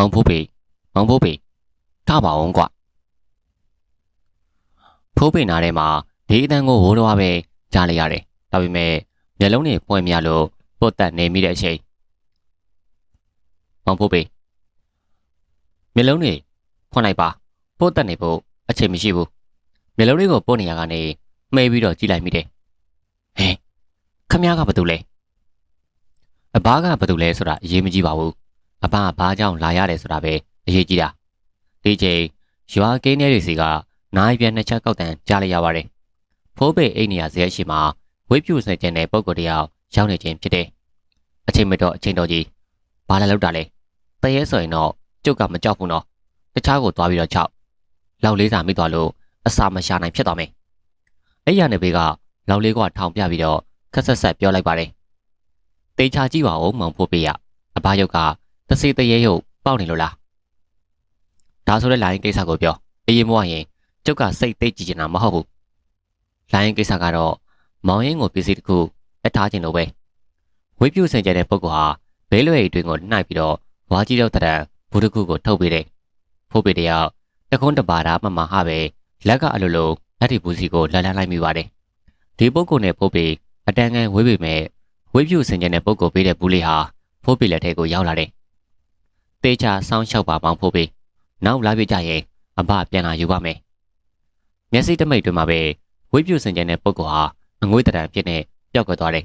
မောင်ဖိုးပေမောင်ဖိုးပေထပါအောင်ကွဖိုးပေနာထဲမှာဒီအတန်ကိုဝိုးတော့ပဲကြားလိုက်ရတယ်ဒါပေမဲ့မျက်လုံးတွေပွင့်မြလို့ပုတ်တက်နေမိတဲ့အချိန်မောင်ဖိုးပေမျက်လုံးတွေဖွင့်လိုက်ပါပုတ်တက်နေဖို့အချိန်မရှိဘူးမျက်လုံးတွေကိုပုတ်နေရကနေမှဲပြီးတော့ကြည့်လိုက်မိတယ်ဟဲ့ခမ ्या ကဘာတူလဲအဘကဘာတူလဲဆိုတာအရေးမကြီးပါဘူး အဘကဘာကြောင့်လာရတယ်ဆိုတာပဲအရေးကြီးတာဒီချိန်ရွာကင်းထဲတွေစီကနိုင်ပြန်နှစ်ချက်ကောက်တန်ကြားလိုက်ရပါတယ်ဖိုးပေအိတ်နေရဇဲရှိမှာဝိပြူစနေကျင်တဲ့ပုံကိုယ်တယောက်ရောက်နေခြင်းဖြစ်တယ်အချိန်မတော်အချိန်တော်ကြီးဘာလဲလောက်တာလဲတရဲဆိုရင်တော့ကျုပ်ကမကြောက်ဘူးနော်တခြားကိုသွားပြီးတော့ချောက်လောက်လေးစာမိသွားလို့အစာမရှာနိုင်ဖြစ်သွားမယ်အဲ့ရနေဘေးကလောက်လေးကထောင်ပြပြီးတော့ခက်ဆက်ဆက်ပြောလိုက်ပါတယ်တေချာကြည့်ပါဦးမောင်ဖို့ပေးရအဘယုတ်က တစီတရေယုတ်ပေါက်နေလို့လားဒါဆိုတဲ့လိုင်းကိစ္စကိုပြောအရင်မဝရင်ကျုပ်ကစိတ်သိကြည့်နေတာမဟုတ်ဘူးလိုင်းကိစ္စကတော့မောင်ရင်ကိုပစ္စည်းတစ်ခုအထားခြင်းလို့ပဲဝိပြုစင်ကြတဲ့ပုဂ္ဂိုလ်ဟာဘေးလွယ်အတွင်းကိုနှိုက်ပြီးတော့ဝါကြီးတော့တရံဘူးတစ်ခုကိုထုတ်ပေးတယ်ဖို့ပေတယောက်တခွန်းတပါတာမမဟာပဲလက်ကအလိုလိုလက်ဒီဘူးစီကိုလှန်လှန်လိုက်မိပါတယ်ဒီပုဂ္ဂိုလ်နဲ့ဖို့ပေအတန်းငယ်ဝေးပေမဲ့ဝိပြုစင်ကြတဲ့ပုဂ္ဂိုလ်ပေးတဲ့ဘူးလေးဟာဖို့ပေလက်ထဲကိုရောက်လာတယ် တေချာဆောင်းလျှောက်ပါမောင်ဖို့ပေနောက်လာပြကြရင်အဘပြန်လာယူပါမယ်မျက်စိတမိတ်တွင်မှာပဲဝိပြုစင်ကြတဲ့ပုဂ္ဂိုလ်ဟာအငွေ့တရံဖြစ်နေပျောက်ကွယ်သွားတယ်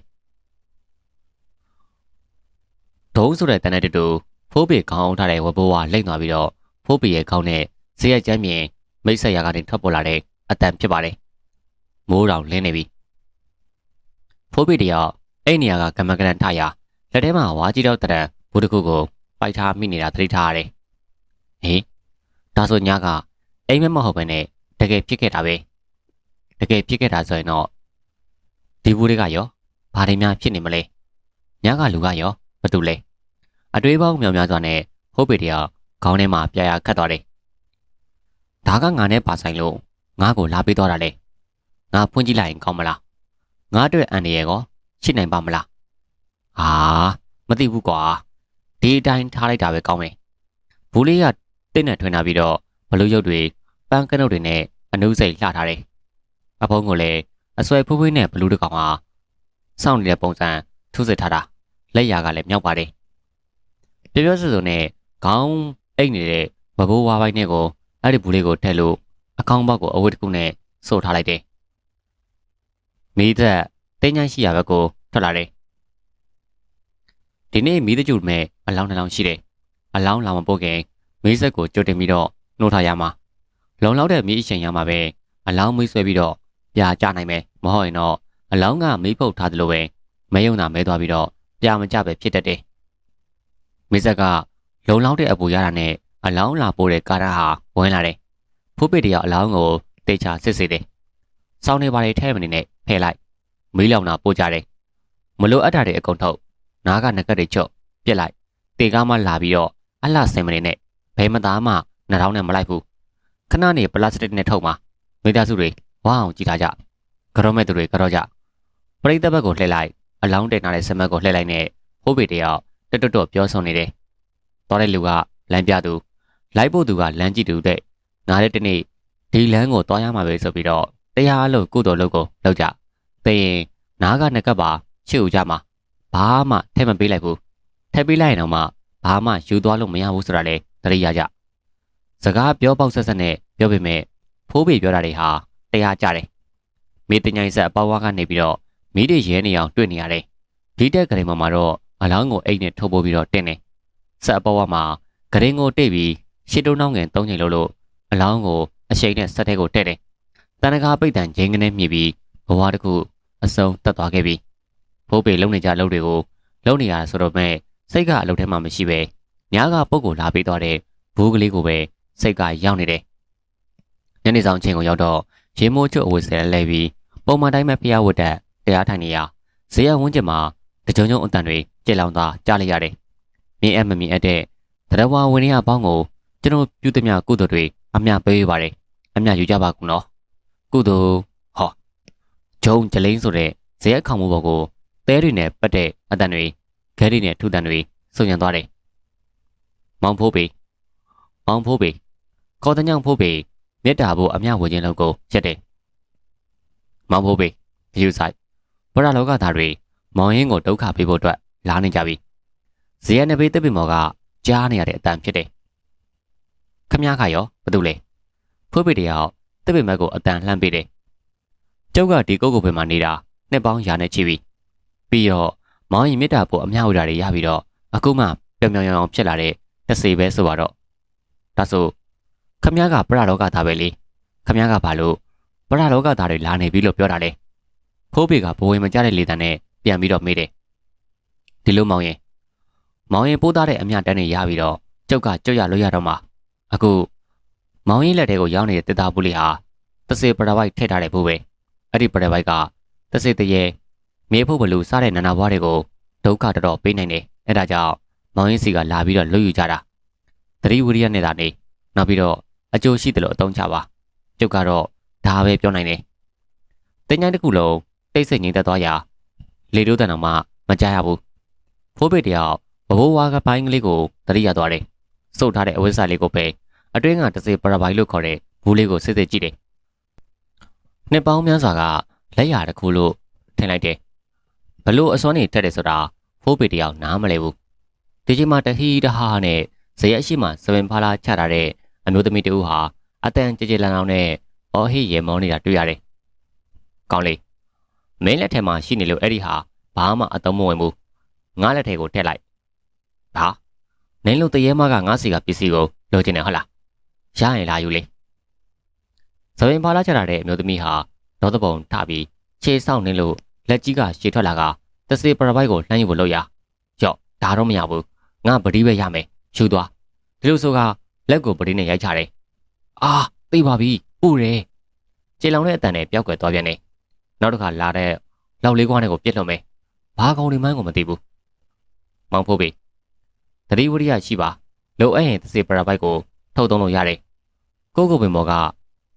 ဒုံးဆိုတဲ့တန်တဲ့တူဖိုးပေခေါင်းအောင်ထားတဲ့ဝဘိုးကလိမ့်သွားပြီးတော့ဖိုးပေရဲ့ခေါင်းနဲ့ဇေယျကျမ်းမြင်မိတ်ဆက်ရာကနေထွက်ပေါ်လာတဲ့အတန်ဖြစ်ပါတယ်မိုးတောင်လင်းနေပြီဖိုးပေတယောက်အဲ့နေရာကကမကရန်ထရာလက်ထဲမှာဝါကြီးတော့တရံဘူးတစ်ခုကို ပိုက်ထားမိနေတာသတိထားရတယ်ဟေးဒါဆိုညကအိမ်မက်မဟုတ်ဘဲနဲ့တကယ်ဖြစ်ခဲ့တာပဲတကယ်ဖြစ်ခဲ့တာဆိုရင်တော့ဒီဘူးတွေကရောဘာတွေများဖြစ်နေမလဲညကလူကရောဘာတူလဲအတွေးပေါင်းမြောင်များစွာနဲ့ဟုတ်ပေတယောက်ခေါင်းထဲမှာပြာရခတ်သွားတယ်ဒါကငါနဲ့ပါဆိုင်လို့ငါ့ကိုလာပေးသွားတာလေငါဖွင့်ကြည့်လိုက်ရင်ကောင်းမလားငါအတွက်အန်ရယ်ကောရှင်းနိုင်ပါမလားဟာမသိဘူးကွာ ဒီအတိုင်းထားလိုက်တာပဲကောင်းမယ်ဘူးလေးကတင့်နဲ့ထွင်လာပြီးတော့ဘလူရုပ်တွေပန်းကနုတ်တွေနဲ့အနုစိတ်လှထားတယ်အဖုံးကိုလည်းအဆွဲဖွေးဖွေးနဲ့ဘလူးတစ်ကောင်ဟာစောင့်နေတဲ့ပုံစံထုစစ်ထားတာလက်ရာကလည်းမြောက်ပါတယ်ပြပြစွစွနဲ့ခေါင်းအိတ်နေတဲ့ဘဘိုးဝါပိုင်းနဲ့ကိုအဲ့ဒီဘူးလေးကိုထည့်လို့အကောင်းဘောက်ကိုအဝတ်တစ်ခုနဲ့စို့ထားလိုက်တယ်မိသက်တင်းချမ်းရှိရဘက်ကိုထွက်လာတယ်ဒီနေ့မိသကျုမဲ့ အလောင်းနှလောင်းရှိတယ်အလောင်းလာမပို့ခင်မိဆက်ကိုကြိုတင်ပြီးတော့နှိုးထားရမှာလုံလောက်တဲ့မိအချိန်ရမှာပဲအလောင်းမိဆွဲပြီးတော့ပြာကျနိုင်မယ်မဟုတ်ရင်တော့အလောင်းကမိဖုတ်ထားသလိုပဲမဲယုံတာမဲသွားပြီးတော့ပြာမကျပဲဖြစ်တတ်တယ်မိဆက်ကလုံလောက်တဲ့အပူရတာနဲ့အလောင်းလာပို့တဲ့ကားရဟာဝင်လာတယ်ဖိုးပစ်တရအလောင်းကိုတေချာစစ်စစ်တယ်စောင်းနေပါလေထဲမနေနဲ့ဖဲလိုက်မီးလောင်တာပို့ကြတယ်မလို့အပ်တာတွေအကုန်ထုတ်နားကငကက်တွေချုပ်ပြစ်လိုက် တေကားမှလာပြီးတော့အလှဆင်မနေနဲ့ဘယ်မသားမှနှာထောင်းနဲ့မလိုက်ဘူးခဏနေပလတ်စတစ်နဲ့ထုတ်မှာမိသားစုတွေဝါအောင်ကြည့်ထားကြကြောမဲ့သူတွေကြောကြပရိသတ်ဘက်ကိုလှည့်လိုက်အလောင်းတင်ထားတဲ့စမတ်ကိုလှည့်လိုက်နဲ့ဟိုးပေတယောက်တွတ်တွတ်ပြောဆုံးနေတယ်တော်တဲ့လူကလမ်းပြသူလိုက်ဖို့သူကလမ်းကြည့်သူတဲ့ငါလည်းဒီနေ့ဒီလမ်းကိုသွားရမှာပဲဆိုပြီးတော့တရားလို့ကုတော်လုပ်ကိုလောက်ကြသိရင်နားကနှစ်ကပ်ပါချစ်ဦးကြမှာဘာမှထဲမပေးလိုက်ဘူး ထည့်ပေးလိုက်ရင်တော့မှဘာမှယူသွားလို့မရဘူးဆိုတာလေသတိရကြစကားပြောပေါက်ဆက်ဆက်နဲ့ပြောပေမဲ့ဖိုးပေပြောတာတွေဟာတရားကြတယ်မိတညိုင်ဆက်အပေါဝါကနေပြီးတော့မိတွေရဲနေအောင်တွေ့နေရတယ်ဒီတက်ကလေးမှာတော့အလောင်းကိုအိတ်နဲ့ထုတ်ပိုးပြီးတော့တင်းနေဆက်အပေါဝါမှာဂရင်ကိုတိတ်ပြီးရှစ်တုံးနှောင်းငယ်သုံးချိန်လို့လို့အလောင်းကိုအရှိန်နဲ့ဆက်ထဲကိုတဲ့တယ်တန်တကာပိတ်တန်ဂျင်းကနေမြည်ပြီးဘဝတစ်ခုအစုံတက်သွားခဲ့ပြီဖိုးပေလုံနေကြလုံတွေကိုလုံနေရဆိုတော့မဲ့ စိတ်ကအလုပ်ထဲမှာမရှိပဲညာကပုတ်ကိုလာပေးသွားတဲ့ဘူးကလေးကိုပဲစိတ်ကရောက်နေတယ်ညနေဆောင်ချိန်ကိုရောက်တော့ရေမိုးကျွတ်အဝတ်ဆဲလဲပြီးပုံမှန်တိုင်းပဲဖျားဝတ်တက်တရားထိုင်နေရဇေယျဝန်းကျင်မှာတကြုံကြုံအတန်တွေကြေလောင်သာကြားလိုက်ရတယ်မြင်အပ်မမြင်အပ်တဲ့တရဝါဝင်ရပေါင်းကိုကျွန်တော်ပြုသမျှကုသိုလ်တွေအမြပေးပါတယ်အမြယူကြပါကူနော်ကုသိုလ်ဟောဂျုံကြလိန်ဆိုတဲ့ဇေယျခေါင်မှုပေါ်ကိုတဲတွေနဲ့ပတ်တဲ့အတန်တွေ ခဲတွေနဲ့ထူတန်တွေစုံညံသွားတယ်မောင်ဖိုးပေမောင်ဖိုးပေခေါ်တဲ့ညောင်ဖိုးပေမေတ္တာဖို့အမျှဝေခြင်းလောက်ကိုရက်တယ်မောင်ဖိုးပေဂယူဆိုင်ဗရလောကသားတွေမောင်ရင်းကိုဒုက္ခပေးဖို့အတွက်လာနေကြပြီဇေယျနဘေးတပ်ပင်မော်ကကြားနေရတဲ့အတန်ဖြစ်တယ်ခမ ्या ခါရောဘာလို့လဲဖိုးပေတယောက်တပ်ပင်မက်ကိုအတန်လှမ်းပေးတယ်ကျုပ်ကဒီကုတ်ကုတ်ပင်မှာနေတာနှစ်ပေါင်းရာနဲ့ချီပြီပြီးတော့ မောင်ရင်မေတ္တာဖို့အမျှဝေတာတွေရပြီးတော့အခုမှပြောင်ပြောင်ရောင်ဖြစ်လာတဲ့တစ်စေပဲဆိုတော့ဒါဆိုခမ ्या ကပရလောကသားပဲလေခမ ्या ကဘာလို့ပရလောကသားတွေလာနေပြီလို့ပြောတာလဲဖိုးပေကဘဝင်မကြတဲ့လေတံနဲ့ပြန်ပြီးတော့မေးတယ်ဒီလိုမောင်ရင်မောင်ရင်ပိုးသားတဲ့အမျှတန်းတွေရပြီးတော့ကျုပ်ကကြွရလို့ရတော့မှာအခုမောင်ရင်လက်ထဲကိုရောက်နေတဲ့တစ်သားဘူးလေးဟာတစေပရပိုက်ထည့်ထားတဲ့ဘူးပဲအဲ့ဒီပရပိုက်ကတစေတရေ မြေဖို့ဘလူစားတဲ့နန္နာဘွားတွေကိုဒုက္ခတော်တော်ပေးနိုင်တယ်အဲ့ဒါကြောင့်မောင်ရင်စီကလာပြီးတော့လွတ်ယူကြတာသတိဝိရိယနဲ့သာနေနောက်ပြီးတော့အကျိုးရှိတယ်လို့အသုံးချပါကျုပ်ကတော့ဒါပဲပြောနိုင်တယ်တင်ញိုင်းတစ်ခုလုံးတိတ်ဆိတ်ငြိမ်သက်သွားရာလေတိုးတန်တော်မှမကြရဘူးဖိုးပေတယောက်ဘဘိုးဝါကပိုင်းကလေးကိုတတိရသွားတယ်စုပ်ထားတဲ့အဝိဇ္ဇာလေးကိုပဲအတွင်းကတစေပရပိုင်လို့ခေါ်တဲ့ဘူးလေးကိုစစ်စစ်ကြည့်တယ်နှစ်ပေါင်းများစွာကလက်ရတစ်ခုလို့ထင်လိုက်တယ် ဘလို့အစွမ်းနေထက်တယ်ဆိုတာဖိုးပေတယောက်နားမလဲဘူးဒီချိန်မှာတဟီတဟာနဲ့ဇရက်ရှိမှစပင်ဖာလာချထားတဲ့အမျိုးသမီးတဦးဟာအတန်ကြည်ကြည်လန်းလောင်းနဲ့အော်ဟိရေမောင်းနေတာတွေ့ရတယ်။ကောင်းလေမင်းလက်ထဲမှာရှိနေလို့အဲ့ဒီဟာဘာမှအသုံးမဝင်ဘူး။ငါလက်ထဲကိုထည့်လိုက်။ဟာနင်းလို့တရေမကငါစီကပစ္စည်းကိုလိုချင်တယ်ဟုတ်လား။ရရင်လာယူလေ။စပင်ဖာလာချထားတဲ့အမျိုးသမီးဟာဒေါသပုံထပြီးခြေဆောက်နေလို့ လက်ကြီးကရှေ့ထွက်လာကတစေပရပိုက်ကိုလှမ်းယူဖို့လုပ်ရ။ကြော့ဒါတော့မရဘူး။ငါပတိပဲရမယ်။ယူသွား။ဒီလိုဆိုကလက်ကိုပတိနဲ့ရိုက်ချတယ်။အာသိပါပြီပူတယ်။ခြေလောင်တဲ့အတန်နဲ့ပျောက်ကွယ်သွားပြန်တယ်။နောက်တစ်ခါလာတဲ့လောက်လေးကွားနဲ့ကိုပြစ်လို့မယ်။ဘာကောင်ဒီမှန်းကိုမသိဘူး။မောင်ဖို့ပြီ။တတိဝရိယရှိပါ။လိုအပ်ရင်သစေပရာပိုက်ကိုထုတ်သုံးလို့ရတယ်။ကိုကိုပင်မော်က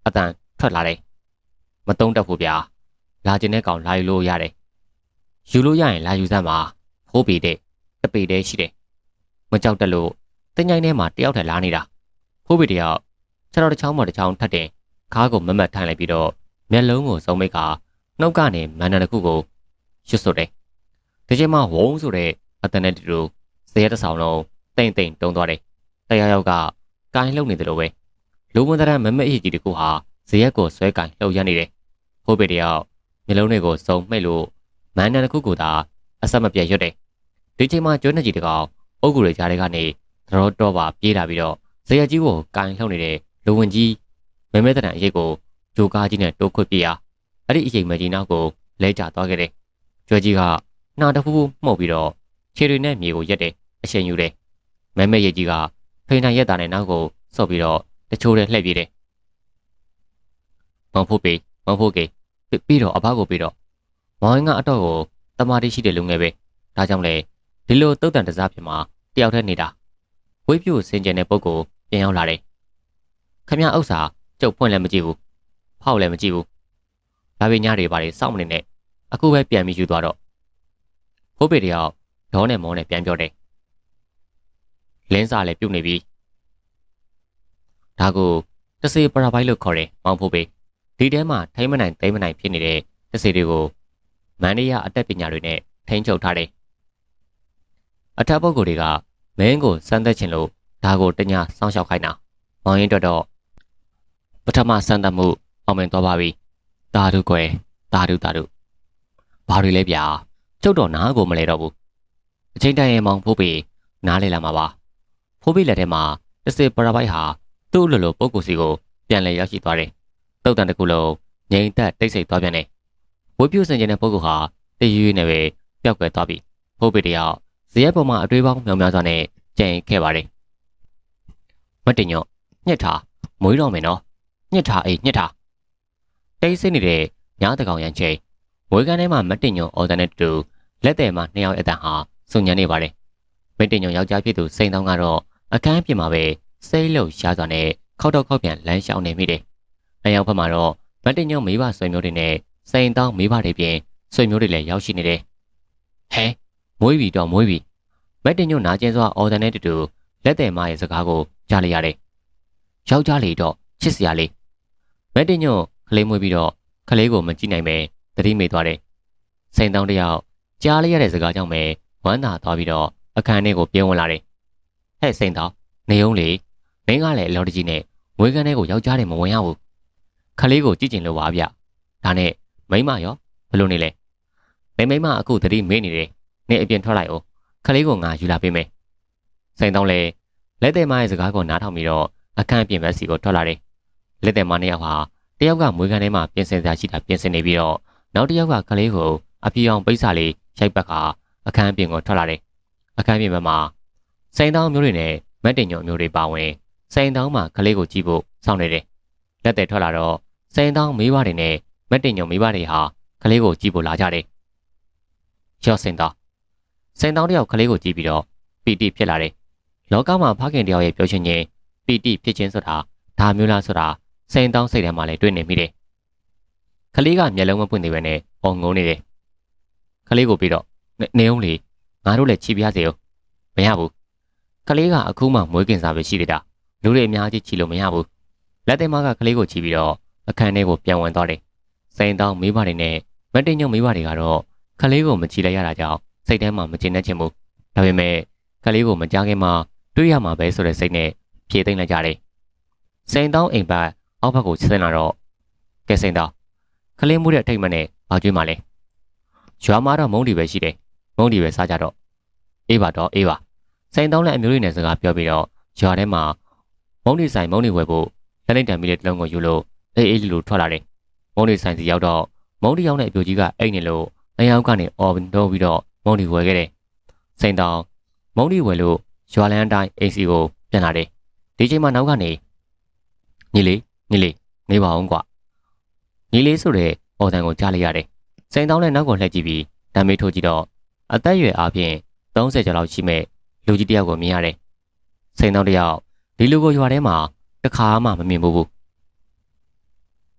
အတန်ထွက်လာတယ်။မတုံးတက်ဘူးဗျာ။ လာကျင်တဲ့ကောင်လာယူလို့ရတယ်။ယူလို့ရရင်လာယူစမ်းပါ။ဖိုးပေတဲ့တပေတဲ့ရှိတယ်။မကြောက်တက်လို့တင်ញိုင်းထဲမှာတယောက်တည်းလာနေတာ။ဖိုးပေတယောက်ခြေတော်တစ်ချောင်းပေါ်တစ်ချောင်းထပ်တင်ခါးကိုမမတ်ထိုင်လိုက်ပြီးတော့မျက်လုံးကိုစုံမိတ်ကနှုတ်ကနေမန္တန်တစ်ခုကိုရွတ်ဆိုတယ်။ဒီချိန်မှာဝုန်းဆိုတဲ့အတန်နဲ့တူတူဇေယျတစ်ဆောင်လုံးတိမ့်တိမ့်တုံးသွားတယ်။တရားရောက်ကကိုင်းလှုပ်နေတယ်လို့ပဲလူဝန်တရမမက်အကြီးကြီးတကူဟာဇေယျကိုဆွဲကိုင်းလှုပ်ရနေတယ်။ဖိုးပေတယောက် မျက်လုံးတွေကိုစုံမိတ်လို့မန္တန်တစ်ခုကိုသာအဆက်မပြတ်ရွတ်တယ်။ဒီချိန်မှာကျွန်းနှစ်ကြီးတကောင်အုတ်ကူတွေကြားထဲကနေသရောတော့ပါပြေးလာပြီးတော့ဇေယျကြီးကိုကိုင်းလှုပ်နေတဲ့လူဝင်ကြီးမဲမဲတရံအရေးကိုဂျိုကားကြီးနဲ့တိုးခွတ်ပြရအဲ့ဒီအချိန်မကြီးနောက်ကိုလဲကျသွားခဲ့တယ်။ကျွဲကြီးကနှာတဖူးဖူးမှုတ်ပြီးတော့ခြေတွေနဲ့မြေကိုရက်တယ်အရှင်ယူတယ်။မဲမဲရဲ့ကြီးကဖိန်ထိုင်ရက်တာနဲ့နောက်ကိုဆော့ပြီးတော့တချိုးနဲ့လှည့်ပြေးတယ်။မောင်ဖို့ပေမောင်ဖို့ကေ ပြီးတော့အဘကိုပြီးတော့မောင်ရင်ကအတော့ကိုတမာတိရှိတဲ့လူငယ်ပဲ။ဒါကြောင့်လေဒီလိုတုတ်တန်တစားဖြစ်မှာတယောက်တည်းနေတာ။ဝိပြိုစင်ကြင်တဲ့ပုဂ္ဂိုလ်ပြန်ရောက်လာတယ်ခမရဥစ္စာကျုပ်ဖွင့်လည်းမကြည့်ဘူးဖောက်လည်းမကြည့်ဘူးဒါပေညတွေပါလေစောင့်မနေနဲ့အခုပဲပြန်ပြီးယူသွားတော့ဟိုးပေတယောက်ဒေါနဲ့မောနဲ့ပြန်ပြောတယ်လင်းစာလည်းပြုတ်နေပြီဒါကိုတစေပရာပိုက်လို့ခေါ်တယ်မောင်ဖို့ပေ ဒီထဲမှာထိမ့်မနိုင်သိမ့်မနိုင်ဖြစ်နေတဲ့တစေတွေကိုမန္တရအတက်ပညာတွေနဲ့ထိန်းချုပ်ထားတယ်အထက်ပုဂ္ဂိုလ်တွေကမင်းကိုစမ်းသက်ခြင်းလို့ဒါကိုတညစောင့်ရှောက်ခိုင်းတာမောင်ရင်တော်တော့ပထမစမ်းသပ်မှုအောင်မြင်သွားပါပြီ။တာတို့ကွယ်တာတို့တာတို့ဘာတွေလဲဗျာကျုပ်တော့နားကိုမလဲတော့ဘူး။အချိန်တန်ရင်မောင်ဖိုးပေနားလေလာမှာပါ။ဖိုးပေလက်ထဲမှာတစ်စစ်ပရပိုက်ဟာသူ့လိုလိုပုံကိုစီကိုပြန်လဲရောက်ရှိသွားတယ်။ တုတ်တန်တစ်ခုလုံးငြိမ်သက်တိတ်ဆိတ်သွားပြန်တယ်။ဝေးပြူစင်ကျင်တဲ့ပုံကဟာတည်ရွေ့နေပဲပျောက်ကွယ်သွားပြီ။ဖိုးပေတယောက်ဇရက်ပေါ်မှာအတွေးပေါင်းမြောင်များစွာနဲ့ကြံခဲ့ပါတယ်။မတင်ညော့ညှက်ထားမွေးတော့မယ်နော်ညှစ်ထားအေးညှစ်ထားတိတ်ဆိတ်နေတဲ့ညတကောင်ရန်ချိန်မွေးကန်းထဲမှာမတင်ညုံအော်တန်နဲ့တူလက်တယ်မှာနှစ်ယောက်အတန်ဟာစုံညံနေပါတယ်မတင်ညုံယောက်ျားဖြစ်သူစိန်တောင်းကတော့အခန်းပြင်မှာပဲစိတ်လို့ရှားစွာနဲ့ခောက်တော့ခောက်ပြန်လမ်းလျှောက်နေမိတယ် အယောက်ဖက်မှာတော့မတင်ညုံမိဘဆွေမျိုးတွေနဲ့စိန်တောင်းမိဘတွေပြင်ဆွေမျိုးတွေလည်းရောက်ရှိနေတယ်ဟဲမွေးပြီတော့မွေးပြီမတင်ညုံနာကျင်းစွာအော်တန်နဲ့တူတူလက်တယ်မရဲ့စကားကိုကြားလိုက်ရတယ်ယောက်ျားလေးတော့ချစ်စရာလေးမက်တင်ညွန့်ကလေးမွေးပြီးတော့ကလေးကိုမကြည့်နိုင်ပဲသတိမေ့သွားတယ်စိန်တောင်းတယောက်ကြားလိုက်ရတဲ့စကားကြောင့်ပဲဝမ်းသာသွားပြီးတော့အခန်းထဲကိုပြေးဝင်လာတယ်ဟဲ့စိန်တောင်းနေုံလေမင်းကလည်းအလော်တကြီးနဲ့ဝေခန်းထဲကိုယောက်ျားတွေမဝင်ရဘူး ခလေးကိုကြည့်ကျင်လို့ပါဗျဒါနဲ့မိမရောဘလို့နေလဲမိမိမအခုသတိမေ့နေတယ်နေအပြင်ထွက်လိုက်အောင်ခလေးကိုငါယူလာပေးမယ်စိန်တောင်းလေလက်သေးမရဲ့စကားကိုနားထောင်ပြီးတော့အခန်းပြင်ဘက်စီကိုထွက်လာတယ်လက်သေးမနှစ်ယောက်ဟာတယောက်ကမွေးခန်းထဲမှာပြင်ဆင်စရာရှိတာပြင်ဆင်နေပြီးတော့နောက်တစ်ယောက်ကကလေးကိုအပြေအောင်ပိတ်စာလေးရိုက်ပတ်ခါအခန်းပြင်ကိုထွက်လာတယ်အခန်းပြင်ဘက်မှာစိန်တောင်းမျိုးတွေနဲ့မက်တင်ညုံမျိုးတွေပါဝင်စိန်တောင်းမှာကလေးကိုကြည့်ဖို့စောင့်နေတယ်လက်သေးထွက်လာတော့ စိန်တောင်းမိဘတွေနဲ့မက်တင်ညုံမိဘတွေဟာကလေးကိုကြည့်ဖို့လာကြတယ်ရော့စိန်တောင်းစိန်တောင်းတယောက်ကလေးကိုကြည့်ပြီးတော့ပီတိဖြစ်လာတယ်လောကမှာဖခင်တယောက်ရဲ့ပြောချင်ခြင်းပီတိဖြစ်ခြင်းဆိုတာဒါမျိုးလားဆိုတာစိန်တောင်းစိတ်ထဲမှာလည်းတွေ့နေမိတယ်။ခလေးကမျက်လုံးမပွင့်သေးပဲနဲ့အော်ငုံနေတယ်။ခလေးကိုပြီးတော့နေအောင်လေငါတို့လည်းချီပြစေဦးမရဘူး။ခလေးကအခုမှမွေးကင်စားပဲရှိသေးတာလူတွေအများကြီးချီလို့မရဘူး။လက်သေးမကခလေးကိုချီပြီးတော့ အခန်းထဲကိုပြန်ဝင်သွားတယ်။စိန်တောင်းမိဘတွေနဲ့မတင်ညုံမိဘတွေကတော့ခလေးကိုမချီလိုက်ရတာကြောင့်စိတ်ထဲမှာမကျင်တတ်ချင်ဘူး။ဒါပေမဲ့ခလေးကိုမကြားခင်မှာတွေ့ရမှာပဲဆိုတဲ့စိတ်နဲ့ဖြေသိမ့်လိုက်ကြတယ်။စိန်တောင်းအိမ်ပတ်အောက်ဘက်ကိုဆင်းလာတော့ကဲစိန်တောင်းခလင်းမှုတဲ့အထိတ်မနဲ့ဘာကျွေးမှလဲ။ရွာမှာတော့မုံဒီပဲရှိတယ်။မုံဒီပဲစားကြတော့အေးပါတော့အေးပါ။စိန်တောင်းလည်းအမျိုးတွေနဲ့စကားပြောပြီးတော့ရွာထဲမှာမုံဒီဆိုင်မုံဒီဝယ်ဖို့လက်လိုက်တံမီတဲ့တလုံးကိုယူလို့ အေးအေးလူလူထွက်လာတယ်။မုံဒီဆိုင်စီရောက်တော့မုံဒီရောက်တဲ့အပြိုကြီးကအိတ်နေလို့အယောက်ကနေအော်တော့ပြီးတော့မုံဒီဝယ်ခဲ့တယ်။စိန်တောင်းမုံဒီဝယ်လို့ရွာလန်းအတိုင်းအိမ်စီကိုပြန်လာတယ်ဒီချိန်မှာနောက်ကနေညီလေးညီလေးနေပါအောင်ကွာညီလေးဆိုတဲ့အော်တန်ကိုကြားလိုက်ရတယ်စိန်တောင်းနဲ့နောက်ကိုလှည့်ကြည့်ပြီးဓာမေးထိုးကြည့်တော့အသက်အရွယ်အားဖြင့်30ကျော်လောက်ရှိမဲ့လူကြီးတယောက်ကိုမြင်ရတယ်စိန်တောင်းတယောက်ဒီလူကိုရွာထဲမှာတစ်ခါမှမမြင်ဘူးဘူး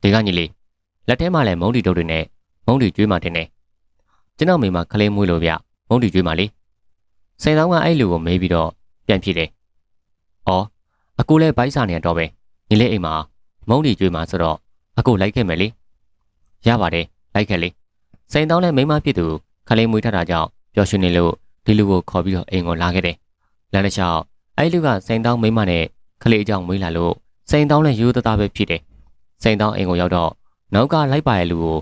ဒီကညီလေးလက်ထဲမှာလည်းမုံတီတုပ်တွေနဲ့မုံတီကျွေးမှတင်နေကျွန်တော်မိမခလေးမွေးလို့ဗျမုံတီကျွေးမှလေစိန်တောင်းကအဲ့လူကိုမေးပြီးတော့ပြန်ဖြေတယ်။အော်အကိုလည်းဘိုက်စာနေတော့ပဲညီလေးအိမ်မှာမုံတီကျွေးမှာဆိုတော့အကိုလိုက်ခဲ့မယ်လေ။ရပါတယ်လိုက်ခဲ့လေ။စိန်တောင်းလည်းမိမဖြစ်သူခလေးမွေးထတာကြောင့်ပျော်ရွှင်နေလို့ဒီလူကိုခေါ်ပြီးတော့အိမ်ကိုလာခဲ့တယ်။လမ်းတစ်လျှောက်အဲ့လူကစိန်တောင်းမိမနဲ့ခလေးအကြောင်းမွေးလာလို့စိန်တောင်းလည်းရိုးသားသားပဲဖြစ်တယ်။ စိန်တောင်းအိမ်ကိုရောက်တော့နောက်ကလိုက်ပါရဲ့လူကို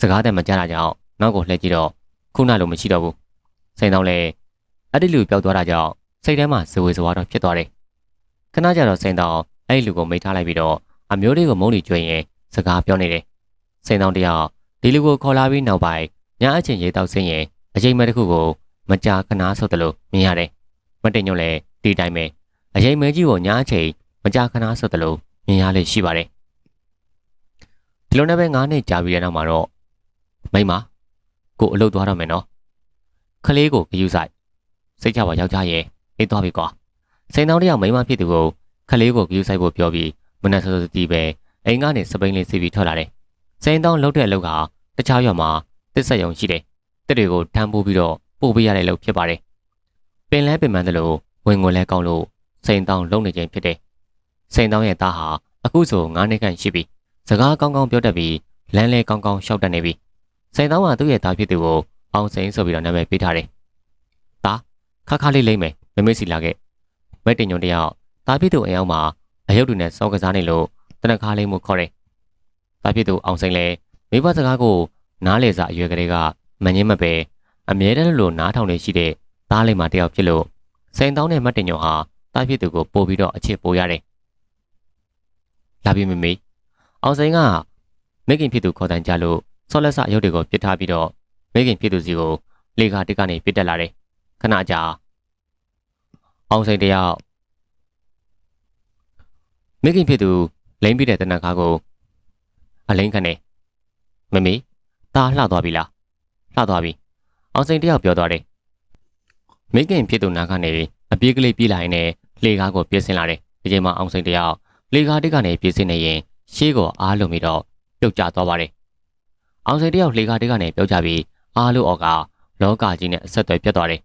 စကားတည်းမကြားတာကြောင့်နောက်ကိုလှည့်ကြည့်တော့ခုနလိုမရှိတော့ဘူး။စိန်တောင်းလည်းအဲ့ဒီလူပျောက်သွားတာကြောင့်စိတ်ထဲမှာဇဝေဇဝါတော့ဖြစ်သွားတယ်။ခဏကြာတော့စိန်တောင်အဲ့ဒီလူကိုမိထားလိုက်ပြီးတော့အမျိုးလေးကိုမုန်းနေကြွရင်စကားပြောနေတယ်။စိန်တောင်တယောက်ဒီလူကိုခေါ်လာပြီးနောက်ပိုင်းညအချင်းရေတောက်ဆင်းရင်အချိန်မဲ့တစ်ခုကိုမကြာခဏဆုတ်တယ်လို့မြင်ရတယ်။မတင်ညွန့်လည်းဒီတိုင်းပဲအချိန်မဲကြီးကိုညအချိန်မကြာခဏဆုတ်တယ်လို့မြင်ရလေရှိပါတယ်။ ဒီလိုနဲ့ပဲ9နှစ်ကြာပြီးတဲ့နောက်မှာတော့မိမကိုအလုပ်သွားတော့မယ်နော်။ခလေးကိုဂယူဆိုင်စိတ်ချပါယောက်ျားရဲ့အေးသွားပြီကွာစိန်တောင်းတယောက်မိန်းမဖြစ်သူကိုခလေးကိုဂယူဆိုင်ဖို့ပြောပြီးမနက်စောစောတီးပဲအိမ်ကနေစပိန်လေးစီးပြီးထွက်လာတယ်စိန်တောင်းလှုပ်တဲ့အလုပ်ကတခြားရွာမှာတစ်ဆက်ယုံရှိတယ်တစ်တွေကိုထမ်းပိုးပြီးတော့ပို့ပေးရတဲ့လုပ်ဖြစ်ပါတယ်ပင်လဲပင်ပန်းတယ်လို့ဝင်ငွေလဲကောင်းလို့စိန်တောင်းလုံနေခြင်းဖြစ်တယ်စိန်တောင်းရဲ့သားဟာအခုဆို9နှစ်ခန့်ရှိပြီ စကားကောင်းကောင်းပြောတတ်ပြီးလမ်းလဲကောင်းကောင်းရှောက်တတ်နေပြီစိန်တောင်းကသူ့ရဲ့သားဖြစ်သူကိုအောင်စိန်ဆိုပြီးတော့နာမည်ပေးထားတယ်ခါခါလေးလိမ့်မယ်မမေ့စီလာခဲ့မက်တင်ညွန်တယောက်တာပြည့်သူအိမ်အောင်မှာအယုတ်တွေနဲ့စောကစားနေလို့တနခါလေးမှုခေါ်တယ်တာပြည့်သူအောင်စိန်လဲမိဘစကားကိုနားလေစာအရွယ်ကလေးကမငင်းမပဲအမြဲတမ်းလို့နားထောင်နေရှိတဲ့သားလေးမတယောက်ဖြစ်လို့စိန်တောင်းတဲ့မက်တင်ညွန်ဟာတာပြည့်သူကိုပို့ပြီးတော့အချစ်ပို့ရတယ်လာပြီမမေ အောင်စိန်ကမိခင်ဖြစ်သူခေါ်တန်ကြလို့ဆောလက်ဆအယုတ်တွေကိုပြစ်ထားပြီးတော့မိခင်ဖြစ်သူစီကိုလေကာတစ်ကနေပြစ်တက်လာတယ်ခဏကြာအောင်စိန်တယောက်မိခင်ဖြစ်သူလိမ့်ပြတဲ့တနက်ကားကိုအလိမ့်ခနဲ့မမေตาလှသွားပြီလားလှသွားပြီအောင်စိန်တယောက်ပြောသွားတယ်မိခင်ဖြစ်သူနာကနေအပြေးကလေးပြေးလာရင်လည်းလေကားကိုပြည့်စင်လာတယ်ဒီချိန်မှာအောင်စိန်တယောက်လေကားတစ်ကနေပြည့်စင်နေရင် ရှေးကိုအားလုံးပြီးတော့ပြုတ်ကျသွားပါတယ်အောင်စိန်တယောက်လေကားတစ်ကနေပြုတ်ကျပြီးအားလုံးအော်ကလောကကြီးနဲ့အဆက်အသွယ်ပြတ်သွားတယ်